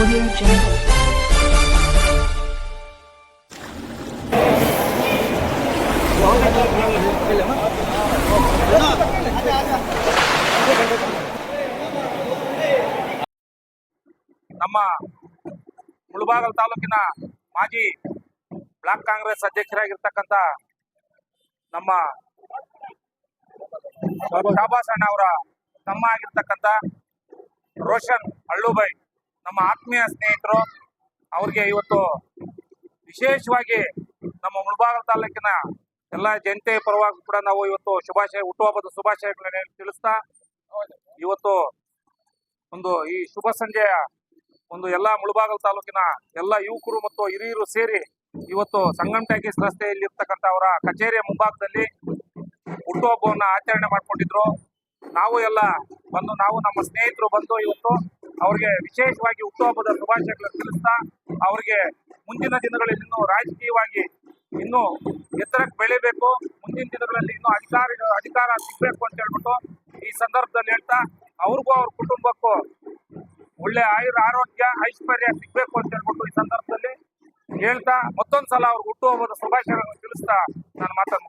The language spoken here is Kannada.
ನಮ್ಮ ಮುಳಬಾಗಲ್ ತಾಲೂಕಿನ ಮಾಜಿ ಬ್ಲಾಕ್ ಕಾಂಗ್ರೆಸ್ ಅಧ್ಯಕ್ಷರಾಗಿರ್ತಕ್ಕಂಥ ನಮ್ಮ ಶಾಬಾಸ್ ಅಣ್ಣ ಅವರ ತಮ್ಮ ಆಗಿರ್ತಕ್ಕಂಥ ರೋಷನ್ ಹಳ್ಳುಬೈ ನಮ್ಮ ಆತ್ಮೀಯ ಸ್ನೇಹಿತರು, ಅವ್ರಿಗೆ ಇವತ್ತು ವಿಶೇಷವಾಗಿ ನಮ್ಮ ಮುಳಬಾಗಲ್ ತಾಲೂಕಿನ ಎಲ್ಲ ಜನತೆ ಪರವಾಗಿ ಕೂಡ ನಾವು ಇವತ್ತು ಶುಭಾಶಯ ಹುಟ್ಟುಹಬ್ಬದ ಶುಭಾಶಯಗಳನ್ನ ತಿಳಿಸ್ತಾ ಇವತ್ತು ಒಂದು ಈ ಶುಭ ಸಂಜೆಯ ಒಂದು ಎಲ್ಲ ಮುಳಬಾಗಲ್ ತಾಲೂಕಿನ ಎಲ್ಲ ಯುವಕರು ಮತ್ತು ಹಿರಿಯರು ಸೇರಿ ಇವತ್ತು ಸಂಗಮ್ ಟ್ಯಾಕೀಸ್ ರಸ್ತೆಯಲ್ಲಿ ಇರ್ತಕ್ಕಂಥ ಅವರ ಕಚೇರಿಯ ಮುಂಭಾಗದಲ್ಲಿ ಹುಟ್ಟುಹಬ್ಬವನ್ನು ಆಚರಣೆ ಮಾಡಿಕೊಂಡಿದ್ರು. ನಾವು ಎಲ್ಲ ಬಂದು, ನಾವು ನಮ್ಮ ಸ್ನೇಹಿತರು ಬಂದು ಇವತ್ತು ಅವ್ರಿಗೆ ವಿಶೇಷವಾಗಿ ಹುಟ್ಟುಹಬ್ಬದ ಶುಭಾಶಯಗಳನ್ನು ತಿಳಿಸ್ತಾ, ಅವ್ರಿಗೆ ಮುಂದಿನ ದಿನಗಳಲ್ಲಿ ಇನ್ನೂ ರಾಜಕೀಯವಾಗಿ ಇನ್ನೂ ಎತ್ತರಕ್ಕೆ ಬೆಳಿಬೇಕು. ಮುಂದಿನ ದಿನಗಳಲ್ಲಿ ಇನ್ನೂ ಅಧಿಕಾರ ಅಧಿಕಾರ ಸಿಗಬೇಕು ಅಂತ ಹೇಳ್ಬಿಟ್ಟು ಈ ಸಂದರ್ಭದಲ್ಲಿ ಹೇಳ್ತಾ, ಅವ್ರಿಗೂ ಅವ್ರ ಕುಟುಂಬಕ್ಕೂ ಒಳ್ಳೆ ಆಯುರ ಆರೋಗ್ಯ, ಐಶ್ವರ್ಯ ಸಿಗಬೇಕು ಅಂತ ಹೇಳ್ಬಿಟ್ಟು ಈ ಸಂದರ್ಭದಲ್ಲಿ ಹೇಳ್ತಾ, ಮತ್ತೊಂದ್ಸಲ ಅವ್ರಿಗೆ ಹುಟ್ಟುಹಬ್ಬದ ಶುಭಾಶಯಗಳನ್ನು ತಿಳಿಸ್ತಾ ನಾನು ಮುಗಿಸ್ತೇನೆ